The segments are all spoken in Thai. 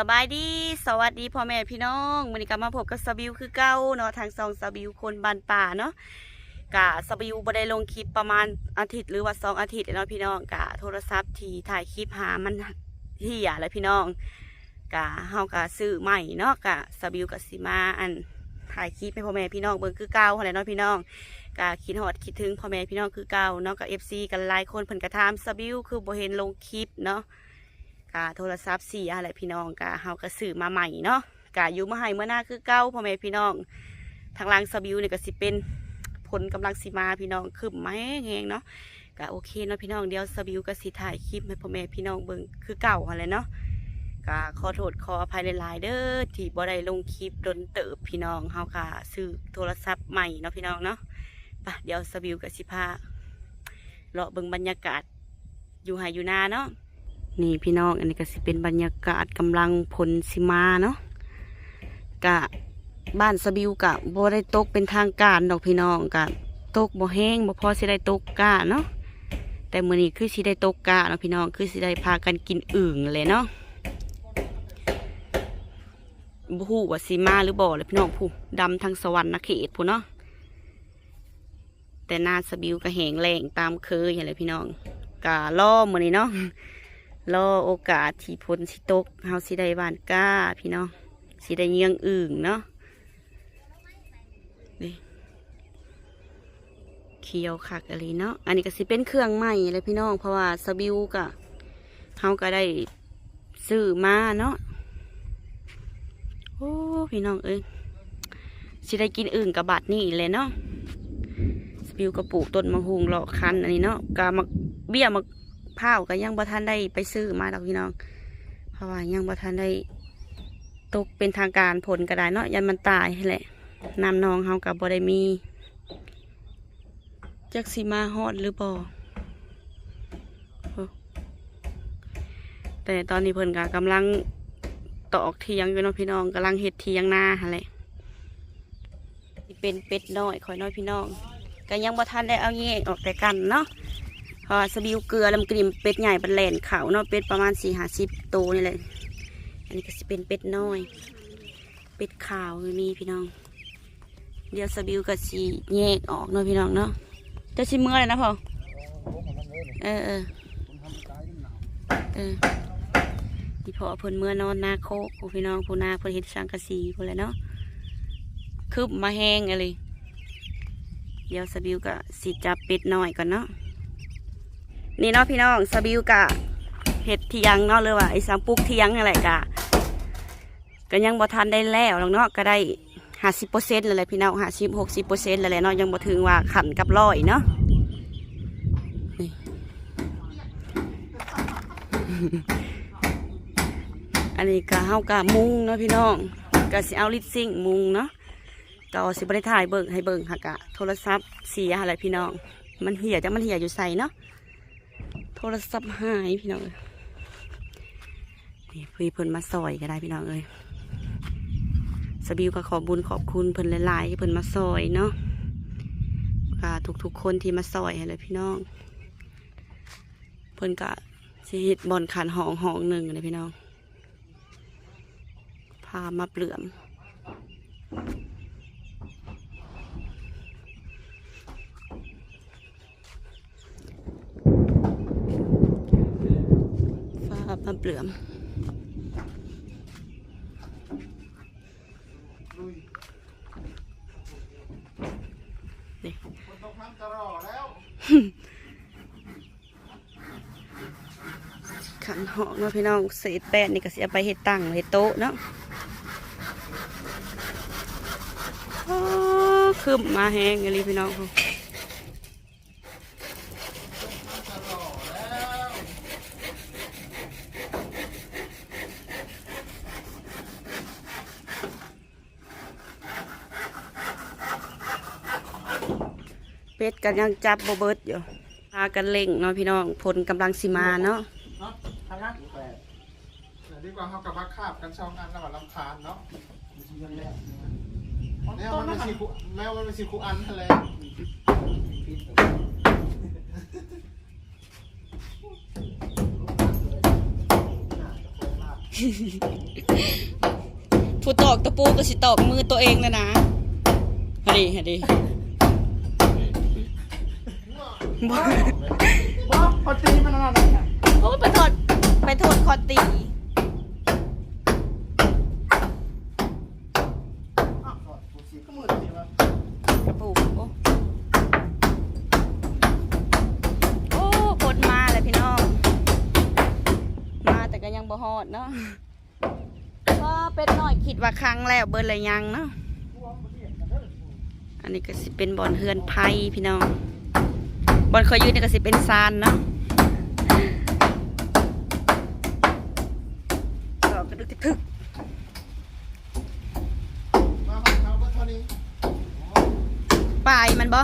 สบายดีสวัสดีพ่อแม่พี่น้องวันนี้ก็มาพบกับสบิวคือเก้าเนาะทางซองสบิวคนบานป่าเนาะกะสบิวบ่ได้ลงคลิปประมาณอาทิตย์หรือว่าสองอาทิตย์แล้วเนาะพี่น้องกะโทรศัพท์ที่ถ่ายคลิปหามันเหี่ยเลยพี่น้องกะเฮากะซื้อใหม่เนาะกะสบิวกับสิมาอันถ่ายคลิปให้พ่อแม่พี่น้องเบิ่งคือเก้าอะไรเนาะพี่น้องกะคิดฮอดคิดถึงพ่อแม่พี่น้องคือเก้าเนาะกับ FC กันหลายคนเพิ่นกระทามสบิวคือบ่เห็นลงคลิปเนาะ กาโทรศัพท์เสียอะไรพี่น้องกาเฮาก็ซื้อมาใหม่เนาะกาอยู่มาให้เมื่อหน้าคือเก้าพ่อแม่พี่น้อง ทางล่างสบิวเนี่ยก็สิเป็นผลกำลังสิมาพี่น้องคืบมาแห้งเนาะกาโอเคเนาะพี่น้องเดี๋ยวสบิวก็สิถ่ายคลิปให้พ่อแม่พี่น้องเบิ่งคือเก่าอะไรเนาะกาขอโทษขออภัยหลายๆเด้อที่บ่ได้ลงคลิปโดนเติบพี่น้องเฮาค่ะซื้อโทรศัพท์ใหม่เนาะพี่น้องเนาะไปเดี๋ยวสบิวก็สิพาเลาะเบิ่งบรรยากาศอยู่ไห้อยู่นาเนาะ นี่พี่น้องอันนี้ก็สิเป็นบรรยากาศกำลังผลสิมาเนาะกะบ้านสบิวกะบ่ได้ตกเป็นทางการดอกพี่น้องกะตกบ่แห้งบ่พอสิได้ตกกะเนาะแต่มื้อนี้คือสิได้ตกกะเนาะพี่น้องคือสิได้พากันกินอึ่งเลยเนาะบ่ฮู้ว่าสิมาหรือบ่เลยพี่น้องผู้ดำทางสวรรค์นะเขตผู้เนาะแต่หน้าสบิวก็แห้งแล้งตามเคยอย่างไรพี่น้องกะล่อมื้อนี้เนาะ รอโอกาสที่พ้นสิตกเฮาสิได้บานก้า พี่น้องสิได้เยียงอึ่งเนาะนี่เคียวคักอะไรเนาะอันนี้ก็สิเป็นเครื่องใหม่เลยพี่น้อง เพราะว่าสบิวก็เฮาก็ได้ซื้อมาเนาะโอ้พี่น้องเอ้ยสิได้กินอึ่งกับบาดนี่เลยเนาะสบิวก็ปลูกต้นมะฮุงหลอกคันอันนี้เนาะกามาเบี้ยมาผ้าวก็ยังบ่ทันได้ไปซื้อมาดอกพี่น้อง เพราะว่ายังบ่ทันได้ตกเป็นทางการผลก็ได้เนาะยันมันตายแหละน้ำนองเฮากับบ่ได้มีจักสิมาฮอดหรือบ่โอ้แต่ตอนนี้เพิ่นก็กำลังตอกเทียงอยู่เนาะพี่น้องกำลังเฮ็ดเทียงนาหั่นแหละเป็นเป็ดน้อยข่อยน้อยพี่น้องก็ยังบ่ทันได้เอาแยกออกแต่กันเนาะ พอสบิวเกลือลำกริมเป็ดใหญ่เป็นแหลนเขาเนาะเป็ดประมาณสี่ห้าสิบตัวนี่แหละอันนี้ก็จะเป็นเป็ดน้อย เป็ดขาวมีพี่น้อง เดี๋ยวสบิวก็สีแยกออกเนาะพี่น้องเนาะจะชิมเมื่อเลยนะพ่อเออเออเออที่พอเพิ่นเมื่อนอนนาโคกูพี่น้องผู้นาเพิ่นเฮ็ดสังกะสีผู้นแหละเนาะคืบมาแห้งอะไรเดี๋ยวสบิวก็สิจับเป็ดน้อยก่อนเนาะ นี่เนาะพี่น้องสบิวกะเห็ดเทียงเนาะหรือว่าไอ้สามปุกเทียงอะไรกะก็ยังบ่ทันได้แล้วหรอกเนาะก็ได้ห้าสิบเปอร์เซ็นต์เลยแหละพี่น้องห้าสิบหกสิบเปอร์เซ็นต์เลยแหละเนาะยังบ่ถึงว่าขันกับร้อยเนาะนี่อันนี้ก็เฮากะมุงเนาะพี่น้องก็สิเอาลิดซิ่งมุงเนาะก็สิบ่ได้ถ่ายเบิ่งให้เบิ่งหักกะโทรศัพท์เสียอะไรพี่น้อง มันเหี่ยจังมันเหี่ยอยู่ใส่เนาะ โทรศัพท์หายพี่น้องเอ้ยนี่พี่เพิ่นมาซอยก็ได้พี่น้องเอ้ยสบิวก็ขอบุญขอบคุณเพิ่นหลายๆที่เพิ่นมาซอยเนาะก็ทุกๆคนที่มาซอยให้เลยพี่น้อง เพิ่นก็สิเฮ็ดบอลขันห้องห้องหนึ่งเลยพี่น้อง พามาเปลือม ฟ้ามา เปลื่อมนี่ตกน้ำจะรอแล้วขันหอกเนาะพี่น้องเศษแป้นนี่ก็สิเอาไปเฮ็ดตั้งเฮ็ดโต๊ะเนาะโอ้คืบมาแห้งเลยพี่น้อง เขาเป็ดกันยังจับโบเบิดอยู่พากันเล่งเนาะพี่น้องผลกำลังสิมาเนาะเนาะทางนั้นแปดเดี๋ยวดีกว่าเขากับว่าคาบกันช่องอันแล้วก็ลำคาญเนาะแมวมันเป็นสีคูแมวมันเป็นสีคูอันทะเลผู้ตอกตะปูก็สิตอกมือตัวเองแล้วนะฮะดิฮะดิ บ้าบ้าพอตีมันอะไรนี่ยโอ้ยไปโทษไปโทษคอตีอ้าวกูสีก็มือตีวะกระปูโอ้โอ้คนมาเลยพี่น้อง มาแต่ก็ยังบ่ฮอดเนาะก็เป็นหน่อยคิดว่าครั้งแล้วเบิร์เลยยังเนาะอันนี้ก็สิเป็นบอลเฮือนไพ่พี่น้อง อลเคยยืนนี่ก็สิเป็นซานเนาะก็กระดึกทึกมาของเขาก็เท่านี้ปลายมันบ่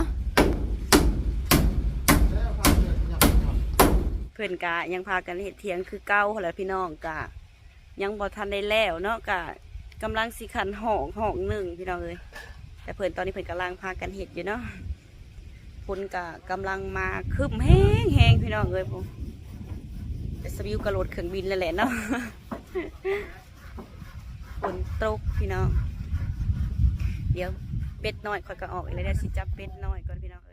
แล้วพาเดินหยับหยับเพื่อนกะยังพากันเฮ็ดเถียงคือเก่าแหละพี่น้องกะ ยังบ่ทันได้แล้วเนาะกะกำลังสิขันห้องห้องหนึ่งพี่น้องเอ้ยแต่เพื่อนตอนนี้เพื่อนกำลังพากันเฮ็ดอยู่เนาะ ฝนกะกำลังมาคืบแห้งแห้งพี่น้องเลยผมสวิวกระโดดเครื่องบินแล้วแหละเนาะฝนตกพี่น้อง เดี๋ยวเป็ดน้อยค่อยก็ออกอีกแล้วเดี๋ยสิจับเป็ดน้อยก่อนพี่น้อง